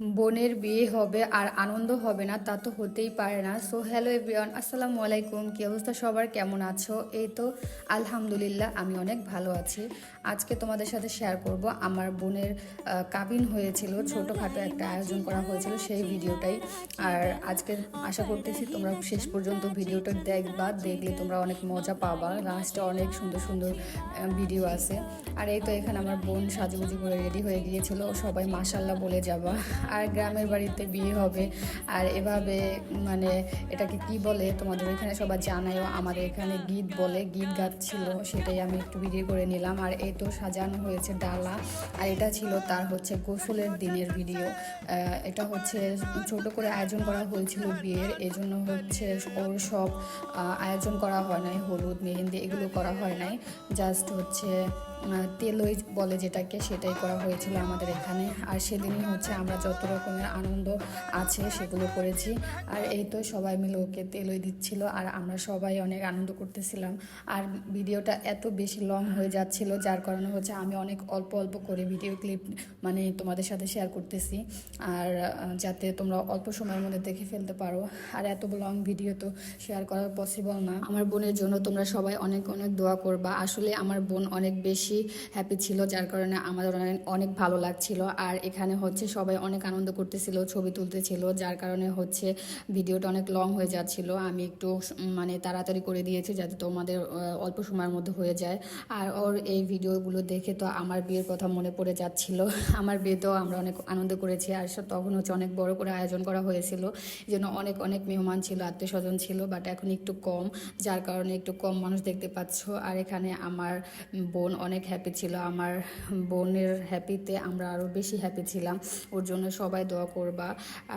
বোনের বিয়ে হবে আর আনন্দ হবে না, তা তো হতেই পারে না। সো হ্যালো এভরিওয়ান আসসালামু আলাইকুম। কী অবস্থা সবার? কেমন আছো? এই তো, আলহামদুলিল্লাহ, আমি অনেক ভালো আছি। আজকে তোমাদের সাথে শেয়ার করব। আমার বোনের কাবিন হয়েছিল, ছোটোখাটো একটা আয়োজন করা হয়েছিল সেই ভিডিওটাই। আর আজকে আশা করতেছি তোমরা শেষ পর্যন্ত ভিডিওটা দেখবা, দেখলে তোমরা অনেক মজা পাবা। লাস্টে অনেক সুন্দর সুন্দর ভিডিও আছে। আর এই তো এখানে আমার বোন সাজুগুজু করে রেডি হয়ে গিয়েছিল। সবাই মাসাল্লাহ বলে যাবা। আর গ্রামের বাড়িতে বিয়ে হবে। আর এভাবে মানে এটাকে কি বলে তোমাদের এখানে সবাই জানায়ও, আমাদের এখানে গীত বলে, গীত গাচ্ছিল, সেটাই আমি একটু ভিডিও করে নিলাম। আর এই তো সাজানো হয়েছে ডালা, আর এটা ছিল তার হচ্ছে গোসলের দিনের ভিডিও এটা হচ্ছে ছোট করে আয়োজন করা হয়েছিল বিয়ের, এজন্য হচ্ছে ওর সব আয়োজন করা হয় নাই, হলুদ, মেহেন্দি, এগুলো করা হয় নাই। জাস্ট হচ্ছে তেলই বলে যেটাকে সেটাই করা হয়েছিল আমাদের এখানে। আর সেদিনই হচ্ছে আমরা যত রকমের আনন্দ আছে সেগুলো করেছি। আর এই তো সবাই মিলে ওকে তেলই দিচ্ছিল আর আমরা সবাই অনেক আনন্দ করতেছিলাম। আর ভিডিওটা এত বেশি লং হয়ে যাচ্ছিল, যার কারণে হচ্ছে আমি অনেক অল্প অল্প করে ভিডিও ক্লিপ মানে তোমাদের সাথে শেয়ার করতেছি। আর যাতে তোমরা অল্প সময়ের মধ্যে দেখে ফেলতে পারো। আর এত লং ভিডিও তো শেয়ার করা পসিবল না। আমার বোনের জন্য তোমরা সবাই অনেক অনেক দোয়া করবা। আসলে আমার বোন অনেক বেশি হ্যাপি ছিল, যার কারণে আমাদের অনেক ভালো লাগছিল। আর এখানে হচ্ছে সবাই অনেক আনন্দ করতেছিল, ছবি তুলতেছিল, যার কারণে হচ্ছে ভিডিওটা অনেক লং হয়ে যাচ্ছিল। আমি একটু মানে তাড়াতাড়ি করে দিয়েছি যাতে তোমাদের অল্প সময়ের মধ্যে হয়ে যায়। আর ওর এই ভিডিওগুলো দেখে তো আমার বিয়ের কথা মনে পড়ে যাচ্ছিল। আমার বিয়েতেও আমরা অনেক আনন্দ করেছি। আর তখন হচ্ছে অনেক বড় করে আয়োজন করা হয়েছিল। জন্য অনেক অনেক মেহমান ছিল আত্মীয় স্বজন ছিল বাট এখন একটু কম, যার কারণে একটু কম মানুষ দেখতে পাচ্ছ। আর এখানে আমার বোন অনেক হ্যাপি ছিল। আমার বোনের হ্যাপিতে আমরা আরও বেশি হ্যাপি ছিলাম। ওর জন্য সবাই দোয়া করবা।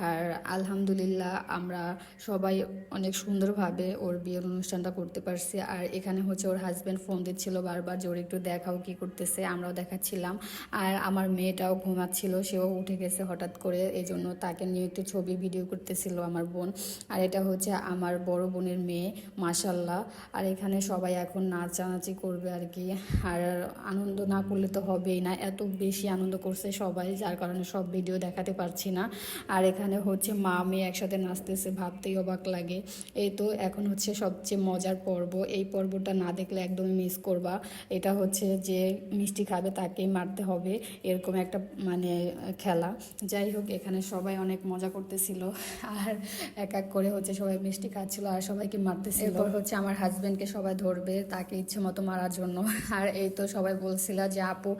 আর আলহামদুলিল্লাহ আমরা সবাই অনেক সুন্দরভাবে ওর বিয়ের অনুষ্ঠানটা করতে পারছি। আর এখানে হচ্ছে ওর হাজব্যান্ড ফোন দিচ্ছিল বারবার ওর একটু দেখাও কি করতেছে, আমরাও দেখাচ্ছিলাম। আর আমার মেয়েটাও ঘুমাচ্ছিল, সেও উঠে গেছে হঠাৎ করে। এই জন্য তাকে নিয়ে একটু ছবি ভিডিও করতেছিল আমার বোন। আর এটা হচ্ছে আমার বড় বোনের মেয়ে মাসাল্লাহ আর এখানে সবাই এখন নাচানাচি করবে আর কি। আর আনন্দ না করলে তো হবেই না। এত বেশি আনন্দ করছে সবাই, যার কারণে সব ভিডিও দেখাতে পারছি না। আর এখানে হচ্ছে মা, মেয়ে একসাথে নাচতেছে, ভাবতেই অবাক লাগে। এই তো এখন হচ্ছে সবচেয়ে মজার পর্ব। এই পর্বটা না দেখলে একদমই মিস করবা। এটা হচ্ছে যে মিষ্টি খাবে তাকেই মারতে হবে, এরকম একটা মানে খেলা। যাই হোক, এখানে সবাই অনেক মজা করতেছিল। আর এক এক করে হচ্ছে সবাই মিষ্টি খাচ্ছিল আর সবাইকে মারতেছিল। এরপর হচ্ছে আমার হাজব্যান্ডকে সবাই ধরবে তাকে ইচ্ছে মতো মারার জন্য। আর এই তো সবাই বলছিল যে, আপু,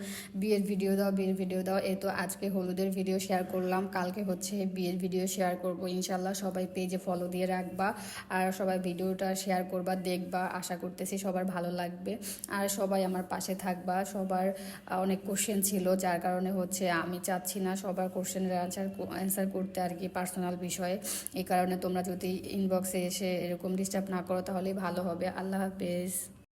বিয়ের ভিডিও দাও, বিয়ের ভিডিও দাও। এই তো আজকে হলুদের ভিডিও শেয়ার করলাম। কালকে হচ্ছে বিয়ের ভিডিও শেয়ার করব। ইনশাল্লাহ সবাই পেজে ফলো দিয়ে রাখবা আর সবাই ভিডিওটা শেয়ার করবা, দেখবা। আশা করতেছি সবার ভালো লাগবে। আর সবাই আমার পাশে থাকবা। সবার অনেক কোশ্চেন ছিল, যার কারণে হচ্ছে আমি চাচ্ছি না সবার কোশ্চেনের অ্যান্সার অ্যান্সার করতে আর কি পার্সোনাল বিষয়ে। এই কারণে তোমরা যদি ইনবক্সে এসে এরকম ডিস্টার্ব না করো, তাহলেই ভালো হবে। আল্লাহ হাফেজ।